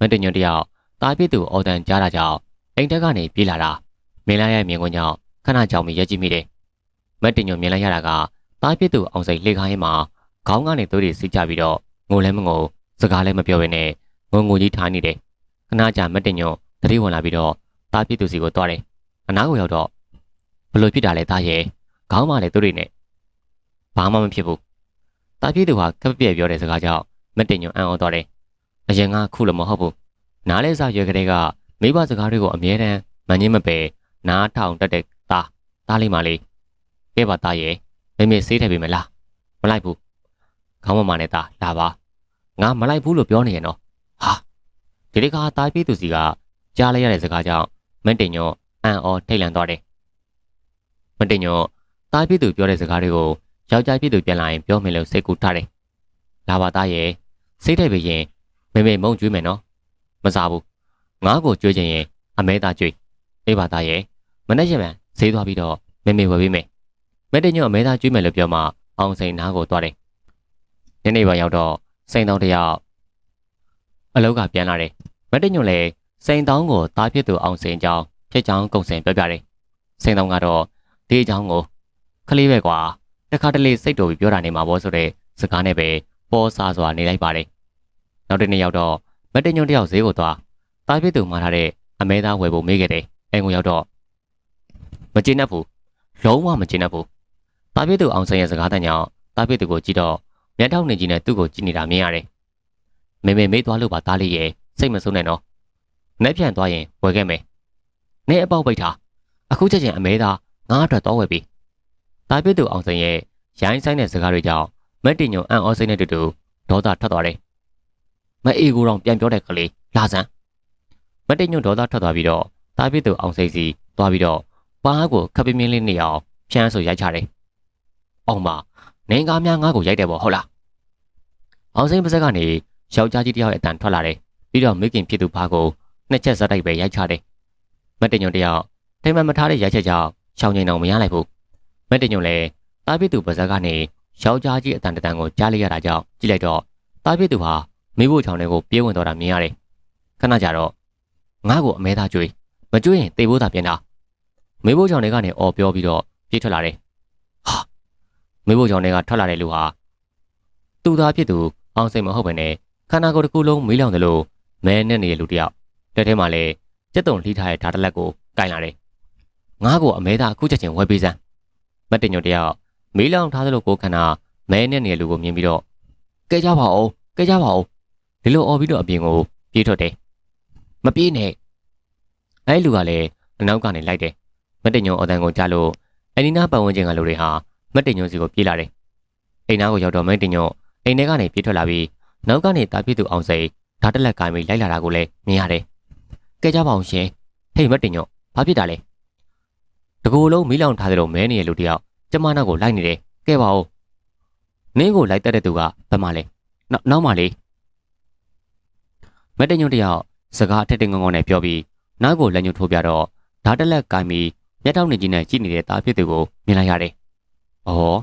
မတညွန်တယောက်တာပြည့်သူအော်တန်ကြားတာကြောင့်အိမ်တက်ကနေပြေးလာတာမမင်းလာရဲ့မြင်ကွင်းကြောင့်ခဏကြောင်ပြီးရက်ကြည့်မိတယ်မက်တင်ညိုမြင်လိုက်ရတာကတားပြစ်သူအောင်စိန်လှေခိုင်းရင်မှာခေါင်းကနေသွေးတွေစီးကြပြီးတော့ငိုလည်းမငိုစကားလည်းမပြောဘဲနဲ့ငုံငိုကြီးထားနေတယ်ခဏကြာမက်တင်ညိုတတိဝင်လာပြီးတော့တားပြစ်သူစီကိုတွားတယ်အနားကိုရောက်တော့ဘလို့ဖြစ်တာလဲတားရဲ့ ခေါင်းမလည်းသွေးတွေနဲ့ဘာမှမဖြစ်ဘူးတားပြစ်သူဟာကပ်ပြက်ပြောတဲ့စကားကြောင့်မက်တင်ညိုအံ့ဩသွားတယ်အရင်ကခုလိုမဟုတ်ဘူးနားလဲစားရွယ်ကလေးကမိဘစကားတွေကိုအမြဲတမ်းမငင်းမပယ်နားထောင်တတ်တဲ့သားသားလေးမလေးကဲပါသားရဲ့မေမေဆေးထည့်ပေးမလားမလိုက်ဘူးခေါင်းမမနဲ့သားလာပါငါမလိုက်ဘူးလို့ပြောနေရနော်ဟာဒီတစ်ခါသားပြေးသူစီကကြားလိုက်ရတဲ့စကားကြောင့်မန်တင်ညောအံ့ဩထိတ်လန့်သွားတယ်မန်တင်ညော သားပြေးသူပြောတဲ့စကားတွေကိုယောက်ျားပြေးသူပြန်လာရင်ပြောမယ်လို့စိတ်ကူထားတယ်လာပါသားရဲ့စိတ်ထည့်ပေးရင်မေမေမုံကျွေးမယ်နော်မစားဘူးငါ့ကိုကြွေးချင်ရင်အမဲသားကြွေးအေးပါသားရဲ့မနေ့ကမှဈေးသွားပြီးတော့မေမေဝယ်ပေးမယ်မက်တင်ညော့အမဲသားကြွေးမယ်လို့ပြောမှအောင်စိန်နားကိုသွားတယ်ညနေပိုင်းရောက်တော့စိန်တောင်းတယောက်အလောက်ကပြန်လာတယ်မက်တင်ညော့လည်းစိန်တောင်းကိုတားဖြစ်သူအောင်စိန်အကြောင်းဖြစ်ချောင်းကုံစင်ပြောပြတယ်စိန်တောင်းကတော့ဒီအကြောင်းကို ခလေးပဲကွာတခါတလေစိတ်တော်ပြီးပြောတာနေမှာပေါ့ဆိုတဲ့စကားနဲ့ပဲပေါ်စားစွာနေလိုက်ပါတယ်နောက်တစ်နေ့ရောက်တော့မက်တင်ညွန့်တယောက်ဈေးကိုသွားတားပြစ်သူမှာထားတဲ့အမဲသားဝယ်ဖို့မေးခဲ့တယ်အိမ်ကိုရောက်တော့မကျေနပ်ဘူးလုံးဝမကျေနပ်ဘူးတားပြစ်သူအောင်ဆန်းရဲ့စကားတန်ကြောင့်တားပြစ်သူကိုကြည့်တော့မျက်ထောက်နေကြီးနဲ့သူ့ကိုကြည့်နေတာမြင်ရတယ်မေမေမေးသွားလို့ပါတားလေးရဲ့စိတ်မဆိုးနဲ့နော်နဲ့ပြန်သွားရင်ဝယ်ခဲ့မယ်နေအပေါက်ပိတ်ထားအခုချက်ချင်းအမဲသားငါ့အတွက်တော့ဝယ်ပြီ တားပြစ်သူအောင်ဆန်းရဲ့ရိုင်းဆိုင်တဲ့စကားတွေကြောင့်မက်တင်ညုံအန်အောစိတ်နဲ့တူတူဒေါသထွက်သွားတယ်မအေးကိုတော့ပြန်ပြောတဲ့ကလေးလာစမ်းမတိတ်ညွန့်ဒေါသထွက်သွားပြီးတော့တားပြစ်သူအောင်စိတ်စီသွားပြီးတော့ပါးကိုခပ်ပြင်းပြင်းလေးနေအောင်ဖြန်းဆိုရိုက်ချတယ်။အောင်မနင်ကားများငါ့ကိုရိုက်တယ်ပေါ့ဟုတ်လား။အောင်စိတ်ပါဇက်ကနေယောက်ျားကြီးတယောက်ရဲ့အတန်ထွက်လာတယ်။ပြီးတော့မိခင်ဖြစ်သူဘာကိုနှစ်ချက်စတိုက်ပဲရိုက်ချတယ်။မတိတ်ညွန့်တယောက်ထိမ်မမထားတဲ့ရိုက်ချက်ကြောင့်ရှောင်းငိန်အောင်မရလိုက်ဘူး။ မတိတ်ညွန့်လည်းတားပြစ်သူပါဇက်ကနေယောက်ျားကြီးအတန်တန်ကိုကြားလိုက်ရတာကြောင့်ကြည့်လိုက်တော့တားပြစ်သူဟာမိဖို့ချောင်းတွေကိုပြေးဝင်တော့တာမြင်ရတယ်ခဏကြာတော့ငါ့ကိုအမဲသားကြွေးမကြွေးရင်တေဖို့သာပြင်တာမိဖို့ချောင်းတွေကနေអော်ပြောပြီးတော့ပြေးထွက်လာတယ်ဟာမိဖို့ချောင်းတွေကထွက်လာတဲ့လူဟာသူ့သားဖြစ်သူအောင်စိတ်မဟုတ်ပဲနဲ့ခန္ဓာကိုယ်တစ်ခုလုံးမေးလောင်တယ်လို့မဲနဲ့နေတဲ့လူတယောက်တက်ထဲမှာလည်းစက်တုံလှီးထားတဲ့ဓာတ်တလက်ကိုကင်လာတယ်ငါ့ကိုအမဲသားအခုချက်ချင်းဝယ်ပေးစမ်း မတ်တင်ညွတ်တယောက်မေးလောင်ထားသလိုကိုခန္ဓာမဲနဲ့နေတဲ့လူကိုမြင်ပြီးတော့ကဲကြပါဦးကဲကြပါဦးဒီလိုអော်ပြီးတော့အပြင်ကိုပြေးထွက်တယ်မပြေးနဲ့အဲ့လူကလည်းအနောက်ကနေလိုက်တယ်မတ်တင်ညုံအတန်ကိုကြားလို့အနီနာပတ်ဝန်းကျင်ကလူတွေဟာမတ်တင်ညုံစီကိုပြေးလာတယ်အိမ်နာကိုရောက်တော့မတ်တင်ညုံအိမ်ထဲကနေပြေးထွက်လာပြီးနောက်ကနေတာပြည့်သူအောင်စိန်ဓာတ်တက်လက်ကိုင်းပြီးလိုက်လာတာကိုလည်းမြင်ရတယ်ကဲကြပါအောင်ရှင်ဟေးမတ်တင်ညုံဘာဖြစ်တာလဲ တကူလုံးမီးလောင်ထားတဲ့လိုမဲနေရလူတယောက်ကျမနောက်ကိုလိုက်နေတယ်ကဲပါဦးနင်းကိုလိုက်တက်တဲ့သူကဘယ်မှာလဲနောက်နောက်မှလေမတညွန့်တယောက်စကားထက်တဲ့ငုံငုံနဲ့ပြောပြီးနောက်ကိုလက်ညှိုးထိုးပြတော့ဓာတ်တက်လက်ကိုင်းပြီးမျက်ထောက်နေကြီးနဲ့ကြည့်နေတဲ့သားဖြစ်သူကိုမြင်လိုက်ရတယ်။အော်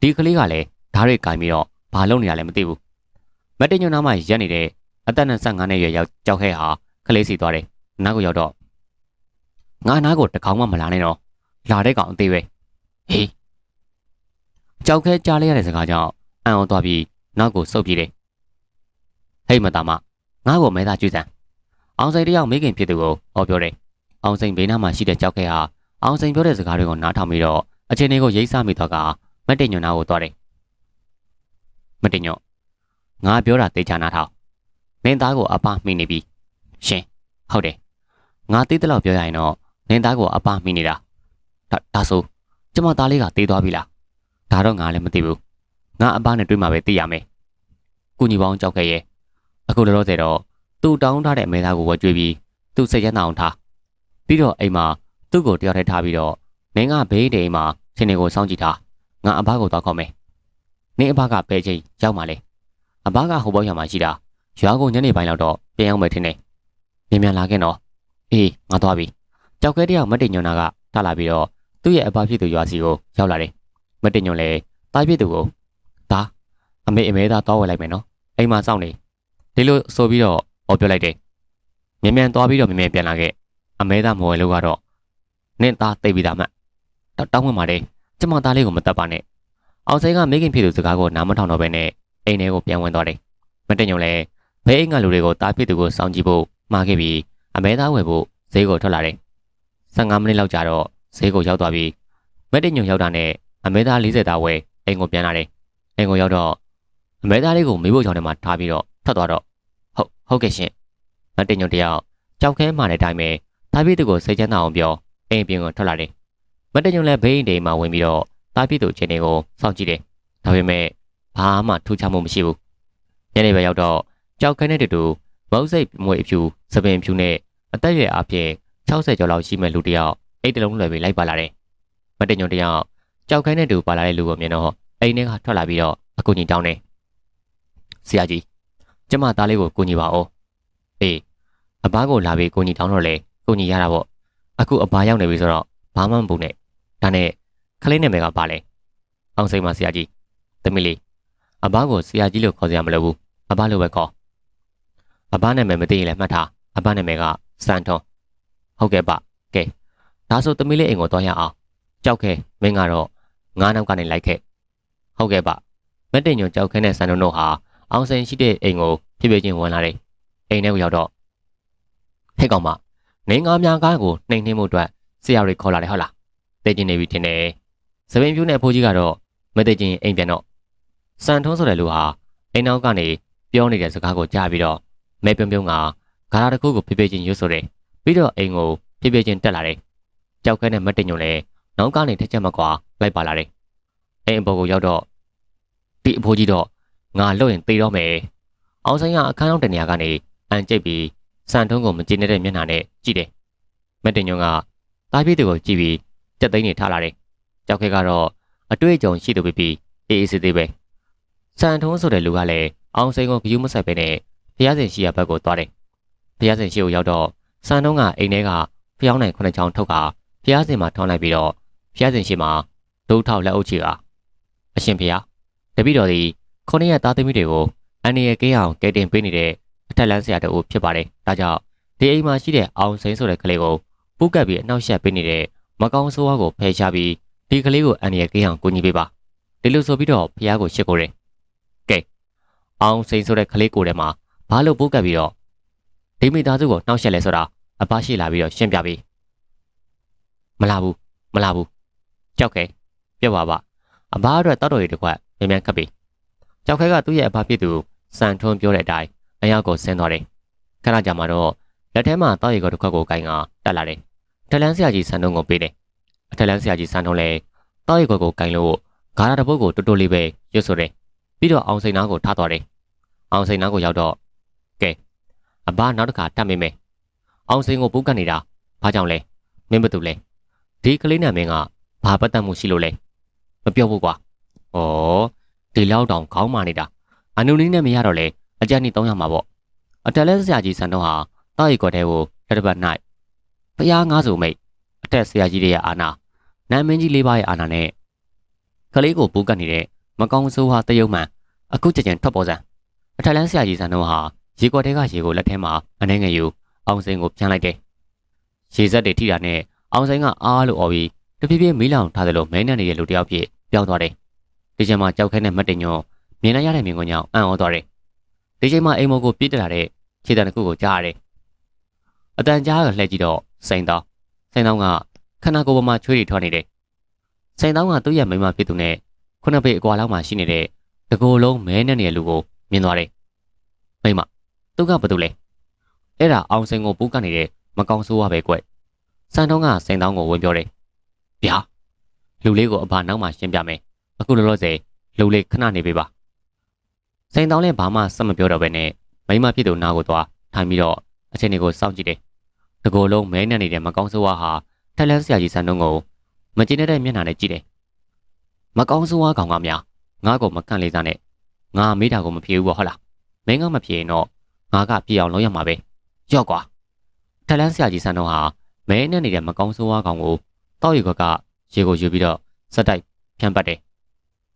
ဒီကလေးကလည်းဓာတ်တွေကိုင်းပြီးတော့ဘာလုပ်နေရလဲမသိဘူး။မတညွန့်နားမှာရက်နေတဲ့အသက်25နှစ်ရွယ်ယောက်ကြောက်ခဲဟာကလေးစီသွားတယ်။နောက်ကိုရောက်တော့ငါနားကိုတကောင်မှမလာနဲ့တော့ လာတဲ့ကောင်အသေးပဲ။ဟေးကြောက်ခဲကြားလိုက်ရတဲ့စကားကြောင့်အံ့ဩသွားပြီးနောက်ကိုစုပ်ပြေးတယ်။ဟေးမသားမငါ့ကိုမဲသားကျွေးစမ်းအောင်စိန်တယောက်မိခင်ဖြစ်သူကိုဟောပြောတယ်အောင်စိန်ဘေးနားမှာရှိတဲ့ကြောက်ခဲဟာအောင်စိန်ပြောတဲ့စကားတွေကိုနားထောင်ပြီးတော့အချင်းတွေကိုရိတ်ဆမိတော့ကမတင်ညွန့်နာကိုသွားတယ်မတင်ညွန့်ငါပြောတာသိချာနာထောင်နင်းသားကိုအပမိနေပြီရှင်ဟုတ်တယ်ငါသိတဲ့လောက်ပြောရရင်တော့နင်းသားကိုအပမိနေတာ ဒါဒါဆိုကျမသားလေးကတေးသွားပြီလားဒါတော့ငါလည်းမသိဘူးငါအပနဲ့တွေ့မှပဲသိရမယ်ကုညီပေါင်းကြောက်ခဲ့ရဲ့အခုလောလောဆယ်တော့သူ့တောင်းထားတဲ့အမဲသားကိုဝယ်ကြွေးပြီးသူ့စိတ်ရမ်းအောင်ထားပြီးတော့အိမ်မှာသူ့ကိုတယောက်တည်းထားပြီးတော့နင်းကဘေးတိမ်မှာရှင်တွေကိုစောင့်ကြည့်ထားငါအဘကိုသွားခေါ်မယ်နင်းအဘကဘဲချိန်ရောက်မှလဲအဘကဟိုဘောက်ရမှာရှိတာရွာကိုညနေပိုင်းလောက်တော့ပြန်ရောက်မယ်ထင်တယ်မြန်မြန်လာခဲ့နော်အေးငါသွားပြီကြောက်ခဲတယောက်မတ်တင်ညွန်နာကထလာပြီးတော့ သူ့ရဲ့အဘဖြစ်သူရွာစီကိုရောက်လာတယ်မတ်တင်ညွန်လည်းတားဖြစ်သူကိုဒါအမေအမဲသားသွားဝယ်လိုက်မယ်နော်အိမ်မှာစောင့်နေဒီလိုဆိုပြီးတော့ဟောပြောလိုက်တယ်မြန်မြန်သွားပြီးတော့မြန်မြန်ပြန်လာခဲ့အမဲသားမဝယ်လို့ကတော့နင့်သားသိပ်ပြီးသားမှတောင်းတောင်းဝင်ပါတယ်ကျမသားလေးကိုမတတ်ပါနဲ့အောင်စိန်ကမိခင်ဖြစ်သူစကားကိုနားမထောင်တော့ဘဲနဲ့အိမ်ထဲကိုပြန်ဝင်သွားတယ်မတင်ညုံလဲဘေးအိမ်ကလူတွေကိုတားဖြစ်သူကိုစောင့်ကြည့်ဖို့မှားခဲ့ပြီးအမဲသားဝယ်ဖို့ဈေးကိုထွက်လာတယ်15မိနစ်လောက်ကြာတော့ ဈေးကိုရောက်သွားပြီးမတင်ညုံရောက်တာနဲ့အမဲသား40သားဝယ်အိမ်ကိုပြန်လာတယ်အိမ်ကိုရောက်တော့အမဲသားလေးကိုမိဖို့ကြောင့်ထဲမှာထားပြီးတော့ထွက်သွားတော့ဟုတ်ဟုတ်ကဲ့ရှင်မတင်ညုံတယောက်ကြောက်ခဲမှတဲ့အတိုင်းပဲတားဖြစ်သူကိုစိတ်ချမ်းသာအောင်ပြောအိမ်ပြင်ကိုထွက်လာတယ်မတင်ညုံလည်းဘေးအိမ်တွေမှာဝင်ပြီးတော့တားဖြစ်သူချင်းတွေကိုစောင့်ကြည့်တယ်ဒါပေမဲ့ဘာမှထူးခြားမှုမရှိဘူးညနေပဲရောက်တော့ကြောက်ခဲတဲ့တူမုတ်စိတ်မွေအဖြူစပင်ဖြူနဲ့အသက်အရွယ်အပြင်60ကျော်လောက်ရှိမဲ့လူတစ်ယောက် အိတ်တလုံးလွယ်ပြီးလိုက်ပါလာတယ်မတင်ညုံတယောက်ကြောက်ခဲတဲ့တူပါလာတဲ့လူကိုမြင်တော့အိမ်ထဲကထွက်လာပြီးတော့အကူကြီးတောင်းတယ်ဆရာကြီးကျမသားလေးကိုကူညီပါဦးအေးအဘကိုလာပြီးကူညီတောင်းတော့လေကူညီရတာပေါ့အခုအဘရောက်နေပြီဆိုတော့ဘာမှမပူနဲ့ဒါနဲ့ခလေးနာမည်ကပါလဲအောင်စိန်ပါဆရာကြီးသမီးလေးအဘကိုဆရာကြီးလို့ခေါ်စရာမလိုဘူးအဘလို့ပဲခေါ်အဘနာမည်မသိရင်လည်းမှတ်ထားအဘနာမည်ကစန်ထွန်းဟုတ်ကဲ့ပါကဲ ဒါဆိုသမီးလေးအိမ်ကိုသွားရအောင်ကြောက်ခဲမင်းကတော့ငါးနောက်ကနေလိုက်ခဲ့ဟုတ်ကဲ့ပါမက်တင်ညွန်ကြောက်ခဲနဲ့စန်ထွန်းတို့ဟာအောင်စိန်ရှိတဲ့အိမ်ကိုဖြည်းဖြည်းချင်းဝင်လာတယ်အိမ်ထဲကိုရောက်တော့ဟဲ့ကောင်မနေငါများကားကိုနှိမ်နှင်းမှုအတွက်ဆရာတွေခေါ်လာတယ်ဟုတ်လားသိကျင်နေပြီထင်တယ်စပင်ပြူးနဲ့ဖိုးကြီးကတော့မသိကျင်အိမ်ပြန်တော့စံထုံးဆိုတဲ့လူဟာအိမ်နောက်ကနေပြောနေတဲ့စကားကိုကြားပြီးတော့မဲပြုံးပြုံးကဂါရာတစ်ခုကိုဖိဖိချင်းရွတ်ဆိုတယ်ပြီးတော့အိမ်ကိုဖိဖိချင်းတက်လာတယ် ကြောက်ခဲနဲ့မတင်ညုံလဲနောက်ကနေထက်ချက်မကွာလိုက်ပါလာတယ်အိမ်အပေါ်ကိုရောက်တော့ဒီအဖိုးကြီးတော့ငါလွတ်ရင်သေတော့မယ်အောင်ဆိုင်ကအခန်းအောင်တနေရာကနေအန်ကျိတ်ပြီးစံထုံးကိုမကြည့်နေတဲ့မျက်နှာနဲ့ကြည့်တယ်မတင်ညုံကတားပြည့်သူကိုကြည့်ပြီးကြက်သိန်းနေထားလာတယ်ကြောက်ခဲကတော့အတွေ့အကြုံရှိသူပြီးအေးအေးဆေးဆေးပဲစံထုံးဆိုတဲ့လူကလည်းအောင်စိန်ကိုဂယူးမဆက်ပဲနဲ့ဖျားစင်ရှိရဘက်ကိုသွားတယ်ဖျားစင်ရှိကိုရောက်တော့စံထုံးကအိမ်ထဲကဖျောင်းနိုင်ခုနှစ်ချောင်းထုတ်က ဖျားစင်မှာထောင်းလိုက်ပြီးတော့ဖျားစင်ရှိမှာဒုထောက်လက်အုပ်ချီကအရှင်ဖျားတပိတော်ဒီခုနှစ်ရက်သားသမီးတွေကိုအန်နီရဲ့ကင်းအောင်ကဲတင်ပေးနေတဲ့အထက်လန်းဆရာတူဖြစ်ပါတယ်ဒါကြောင့်ဒီအိမ်မှာရှိတဲ့အောင်စိန်ဆိုတဲ့ကလေးကိုပုတ်ကပ်ပြီးအနှောက်ယှက်ပေးနေတဲ့မကောင်းဆိုးဝါးကိုဖယ်ရှားပြီးဒီကလေးကိုအန်ရကင်းအောင်ကူညီပေးပါဒီလိုဆိုပြီးတော့ဖះကိုရှစ်ကိုတယ်ကဲအောင်စိန်ဆိုတဲ့ကလေးကိုထဲမှာဘာလို့ပိုးကပ်ပြီးတော့ဒီမိသားစုကိုနှောက်ယှက်လဲဆိုတာအဘရှိလာပြီးတော့ရှင်းပြပေး မလာဘူးမလာဘူးကြောက်ခဲပြောပါပါအဘအတွက်တောက်တော်ရီတစ်ခွက်မြန်မြန်ခပ်ပေးကြောက်ခဲကသူ့ရဲ့အဘဖြစ်သူစံထွန်းပြောတဲ့အတိုင်းအရောက်ကိုဆင်းသွားတယ်ခဏကြာမှတော့လက်ထဲမှာတောက်ရီကိုတစ်ခွက်ကိုကင်ကတက်လာတယ်ထလန်းဆရာကြီးစံထွန်းကိုပေးတယ်အထက်လန်းဆရာကြီးစံထုံးလဲတောက်ရီခွက်ကိုကင်လို့ဂါရတပုတ်ကိုတွတ်တွတ်လေးပဲရွတ်ဆိုတယ်ပြီးတော့အောင်စိန်နားကိုထားသွားတယ်အောင်စိန်နားကိုရောက်တော့ကဲအဘနောက်တစ်ခါတတ်မိမယ်အောင်စိန်ကိုပူးကတ်နေတာဘာကြောင့်လဲမင်းဘာတူလဲ ဒီကလေးနဲ့မင်းကဘာပတ်သက်မှုရှိလို့လဲမပြောဘူးကွာဩဒီလောက်တောင်ခေါင်းမာနေတာအနုနည်းနဲ့မရတော့လေအကြက်နှစ်တောင်းရမှာပေါ့အတက်လဲဆရာကြီးစံတော့ဟာတောက်ရီခွက်ထဲကိုတစ်တစ်ပတ်၌ဖျားငါးစုမိတ်အတက်ဆရာကြီးရဲ့အာနာနာမင်းကြီးလေးပါးရဲ့အာဏာနဲ့ကလေးကိုပူးကတ်နေတဲ့မကောင်းဆိုးဟာတယုံမှန်အခုချက်ချင်းထွက်ပေါ်စံအထက်လန်းဆရာကြီးစံတို့ဟာရေကွက်ထဲကရေကိုလက်ထဲမှာအနှဲငယ်ယူအောင်စိန်ကိုပြန်လိုက်တယ်ရေစက်တွေထိတာနဲ့ အောင်စိန်ကအားလို့អော်ပြီးတဖြည်းဖြည်းမီးလောင်ထားသလိုမဲနှံ့နေတဲ့လူတစ်ယောက်ဖြစ်ပြောင်းသွားတယ်ဒီချိန်မှာကြောက်ခဲနဲ့မတ်တင်ညွန်မြင်လိုက်ရတဲ့မြင်ကွင်းကြောင့်အံ့ဩသွားတယ်ဒီချိန်မှာအိမ်မောကိုပြစ်တက်လာတဲ့ခြေတံတစ်ခုကိုကြားရတယ်အတန်ကြားကလှည့်ကြည့်တော့စိန်တော်စိန်တော်ကခန္ဓာကိုယ်ပေါ်မှာချွေးတွေထွက်နေတယ်။စိန်တောင်းကသူ့ရဲ့မိမဖြစ်သူနဲ့ခုနှစ်ပေအကွာလောက်မှရှိနေတဲ့တကိုယ်လုံးမဲနဲ့နေတဲ့လူကိုမြင်သွားတယ်။မိမသူကဘာတူလဲ။အဲ့ဒါအောင်စင်ကိုပူးကနေတယ်မကောင်းဆိုးရပဲကွ။ စံတောင်းကစိန်တောင်းကိုဝင်ပြောတယ်။ဗျာလူလေးကိုအဘနောက်မှရှင်းပြမယ်။အခုလောလောဆယ်လူလေးခဏနေပေးပါ။စိန်တောင်းလည်းဘာမှစမပြောတော့ပဲနဲ့မိမဖြစ်သူနားကိုသွားထိုင်ပြီးတော့အချိန်တွေကိုစောင့်ကြည့်တယ်။တကိုယ်လုံးမဲနဲ့နေတဲ့မကောင်းဆိုးရဟာထိုင်လန်းဆရာကြီးစံနှုံးကိုမကျင်တဲ့မျက်နှာနဲ့ကြည့်တယ်။မကောင်းဆိုးဝါးကောင်ကများငါ့ကိုမကန့်လေးစားနဲ့ငါမေးတာကိုမဖြေဘူးပေါ့ဟုတ်လား။မင်းကမဖြေရင်တော့ငါကပြေအောင်လုပ်ရမှာပဲ။ရော့ကွာ။ထိုင်လန်းဆရာကြီးစံနှုံးဟာ မဲနဲ့နေတဲ့မကောင်းဆိုးဝါးကောင်ကိုတောက်ရီကကရေကိုယူပြီးတော့စက်တိုက်ဖြန့်ပတ်တယ်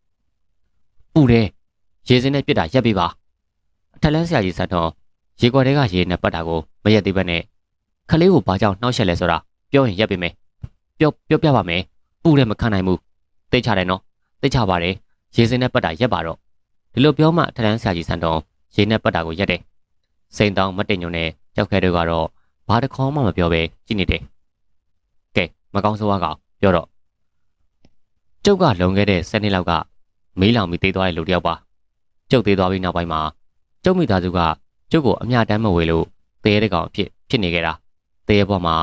။ပူတယ်။ရေစင်းနဲ့ပြစ်တာရက်ပေးပါ။ထိုင်လန်းဆရာကြီးစံနှုံးရေကွက်ထဲကရေနဲ့ပတ်တာကိုမရက်သေးဘဲနဲ့ခလေးကိုဘာကြောင့်နှောက်ရှက်လဲဆိုတာပြောရင်ရက်ပေးမယ်ပြောပြောပြပါမယ်ပူတယ်မခံနိုင်ဘူးသိချတယ်နော်သိချပါတယ်ရေစင်းနဲ့ပတ်တာရက်ပါတော့ဒီလိုပြောမှထထန်းဆရာကြီးစံတော်ရေနဲ့ပတ်တာကိုရက်တယ်စိန်တောင်းမတင်ညုံနဲ့ကြောက်ခဲတို့ကတော့ ဘာတခေါမှမပြောပဲကြည့်နေတယ်ကဲမကောင်းဆိုးကောင်ပြောတော့ကျုပ်ကလုံခဲ့တဲ့7နှစ်လောက်ကမေးလောင်ပြီးတေးသွားတဲ့လူတယောက်ပါကျုပ်သေးသွားပြီးနောက်ပိုင်းမှာကျုပ်မိသားစုကကျုပ်ကိုအမျှတမ်းမဝေလို့တေးတဲ့ကောင်အဖြစ်ဖြစ်နေခဲ့တာတေးရဲ့ဘဝမှာ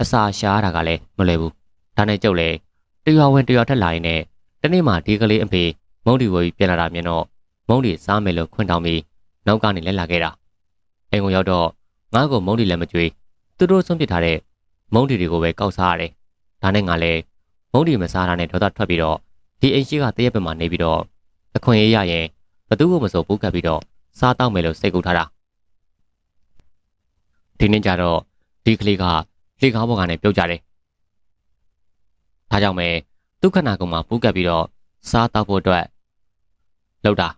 အစာရှားတာကလည်းမလွယ်ဘူးဒါနဲ့ကျုပ်လည်းတရွာဝင်တရွာထက်လာရင်လည်းတနေ့မှဒီကလေးအဖေမုံဒီဝေပြီးပြန်လာတာမြင်တော့မုံဒီစားမယ်လို့ခွင့်တောင်းပြီးနောက်ကနေလက်လာခဲ့တာအိမ်ကိုရောက်တော့ငါ့ကိုမုံဒီလည်းမကြွေး သူတို့ဆုံးပစ်ထားတဲ့မုံဒီတွေကိုပဲကောက်စားရတယ်ဒါနဲ့ငါလည်းမုံဒီမစားတာနဲ့ဒေါသထွက်ပြီးတော့ဒီအိမ်ရှိကတရက်ပင်မှာနေပြီးတော့အခွင့်အရေးရရင်ဘသူ့ကိုမစိုးပူးကပ်ပြီးတော့စားတောက်မယ်လို့စိတ်ကူထားတာဒီနေ့ကျတော့ဒီကလေးကလေကားပေါ်ကနေပြုတ်ကြတယ်ဒါကြောင့်ပဲဒုက္ခနာကုံမှာပူးကပ်ပြီးတော့စားတောက်ဖို့အတွက်လောက်တာ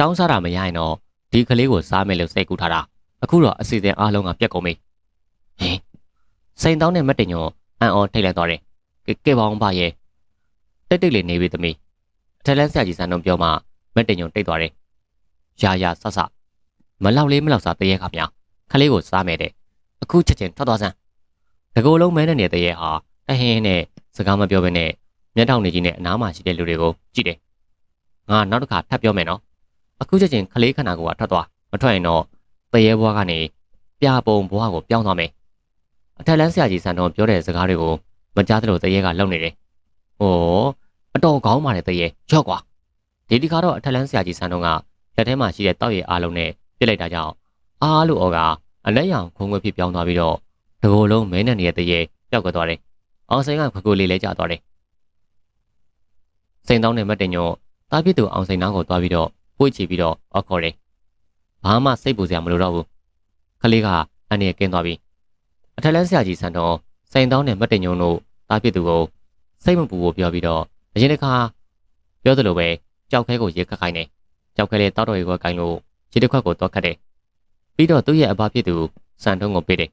တောင်းစားတာမရရင်တော့ဒီကလေးကိုစားမယ်လို့စိတ်ကူထားတာ အခုတော့အစီအစဉ်အားလုံးကပြက်ကုန်ပြီဟင်စိန်တောင်းနဲ့မတ်တင်ညောအန်အော်ထိတ်လိုက်သွားတယ်ကဲကဲပါအောင်ပါရဲ့တိတ်တိတ်လေးနေပြီသမီးအထက်လန်းဆရာကြီးစံတော်ပြောမှမက်တင်ညုံတိတ်သွားတယ်။ရာရာဆဆမလောက်လေးမလောက်စားတရေခါမြခလေးကိုစားမယ်တဲ့။အခုချက်ချင်းထွက်သွားစမ်း။တကူလုံးမဲတဲ့နေတဲ့ရေဟာတဟင်းနဲ့စကားမပြောဘဲနဲ့မျက်ထောင်နေကြီးနဲ့အနားမှာရှိတဲ့လူတွေကိုကြည့်တယ်။ငါနောက်တစ်ခါထပ်ပြောမယ်နော်။အခုချက်ချင်းခလေးခန္ဓာကိုယ်ကထွက်သွားမထွက်ရင်တော့ တရေဘွားကနေပြပုံဘွားကိုပြောင်းသွားမယ်။အထက်လန်းဆရာကြီးစံတော်ပြောတဲ့စကားတွေကိုမကြားသလိုတရေကလုံနေတယ်။ဟောအတော်ကောင်းပါတယ်တရေရော့ကွာဒီဒီကတော့အထက်လန်းဆရာကြီးစံတော်ကလက်ထဲမှာရှိတဲ့တောက်ရည်အားလုံးနဲ့ပြစ်လိုက်တာကြောင့်အားလို့ဩကအလက်ရောင်ခုံခွေဖြစ်ပြောင်းသွားပြီးတော့တကိုယ်လုံးမဲနဲ့နေတဲ့တရေပျောက်ကွယ်သွားတယ်။အောင်စိန်ကခွေကိုလေးလဲကျသွားတယ်။စိန်တောင်းနဲ့မတ်တင်ညောတားပြစ်သူအောင်စိန်နောင်းကိုသွားပြီးတော့ပွေ့ချပြီးတော့အော်ခေါ်တယ်။ ဘာမှစိတ်ပူစရာမလိုတော့ဘူး။ခလေးကအန်ရကင်းသွားပြီ။အထက်လန်းဆရာကြီးစံတော်စိန်တောင်းနဲ့မတ်တင်ညောတို့တားပြစ်သူကိုစိတ်မပူဖို့ပြောပြီးတော့အရင်တစ်ခါပြောသလိုပဲကြောက်ခဲကိုရေခတ်ခိုင်းတယ်ကြောက်ခဲလေးတောက်တော်ရေကိုကိုင်းလို့ခြေတစ်ခွက်ကိုတော့ခတ်တယ်ပြီးတော့သူ့ရဲ့အဘဖြစ်သူစံထုံးကိုပေးတယ်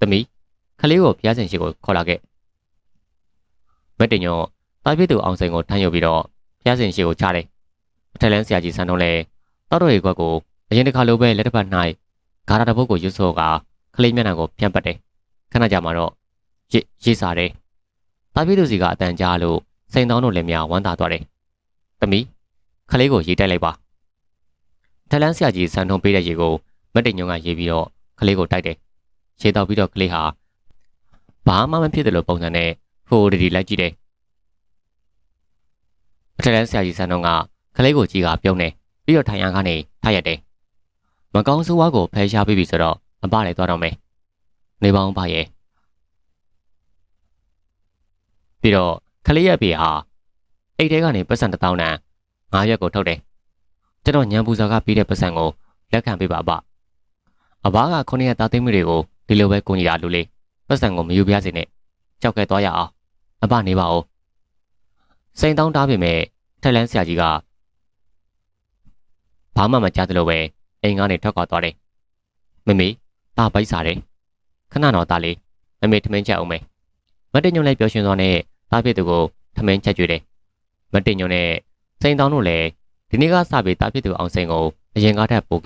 သမီးခလေးကိုဖျားစင်ရှိကိုခေါ်လာခဲ့မက်တင်ညောတာဖြစ်သူအောင်စိန်ကိုထမ်းယူပြီးတော့ဖျားစင်ရှိကိုချတယ်အထက်လန်းဆရာကြီးစံထုံးလည်း တောက်တော်ရေခွက်ကိုအရင်တစ်ခါလိုပဲလက်တစ်ဖက်၌ဂါရတပုတ်ကိုရွတ်ဆိုကခလေးမျက်နှာကိုပြန်ပတ်တယ်ခဏကြာမှတော့ရရေးစားတယ်တာပြည့်သူစီကအတန်ကြားလို့စိန်တောင်းတို့လည်းများဝမ်းသာသွားတယ်။သမီးခလေးကိုရေးတိုက်လိုက်ပါ။ထလန်းဆရာကြီးစံထုံပေးတဲ့ရေကိုမတ်တိန်ညုံကရေးပြီးတော့ခလေးကိုတိုက်တယ်။ရေတောက်ပြီးတော့ကလေးဟာဘာမှမဖြစ်တယ်လို့ပုံစံနဲ့ဟိုဒီဒီလိုက်ကြည့်တယ်။ထလန်းဆရာကြီးစံထုံကခလေးကိုကြည့်ကပြုံးတယ် ပြီးတော့ထိုင်ရန်ကနေထားရက်တယ်။မကောင်းဆိုးဝါးကိုဖယ်ရှားပြီးပြီဆိုတော့အပလည်းသွားတော့မယ်။နေပေါင်းပါရဲ့။ပြီးတော့ခလေးရက်ပြေဟာအိတ်ထဲကနေပတ်စံတစ်တောင်းတန်ငါးရက်ကိုထုတ်တယ်ကျွန်တော်ညံပူစာကပြီးတဲ့ပတ်စံကိုလက်ခံပေးပါအဘအဘကခုနှစ်ရက်သားသိမ်းမှုတွေကိုဒီလိုပဲကိုကြီးတာလူလေးပတ်စံကိုမယူပြစေနဲ့ကြောက်ခဲ့သွားရအောင်အဘနေပါဦးစိန်တောင်းတားပြင်မဲ့ထက်လန်းဆရာကြီးက ဘာမှမကြားသလိုပဲအိမ်ကနေထွက်ခွာသွားတယ်မမေတာပိုက်စားတယ်ခဏတော့တားလေးမမေထမင်းချက်အောင်မယ်မတ်တင်ညုံလည်းပျော်ရွှင်သွားနဲ့တားဖြစ်သူကိုထမင်းချက်ကျွေးတယ်မတ်တင်ညုံနဲ့စိန်တောင်းတို့လည်းဒီနေ့ကစပြီးတားဖြစ်သူအောင်စိန်ကိုအရင်ကထက်ပို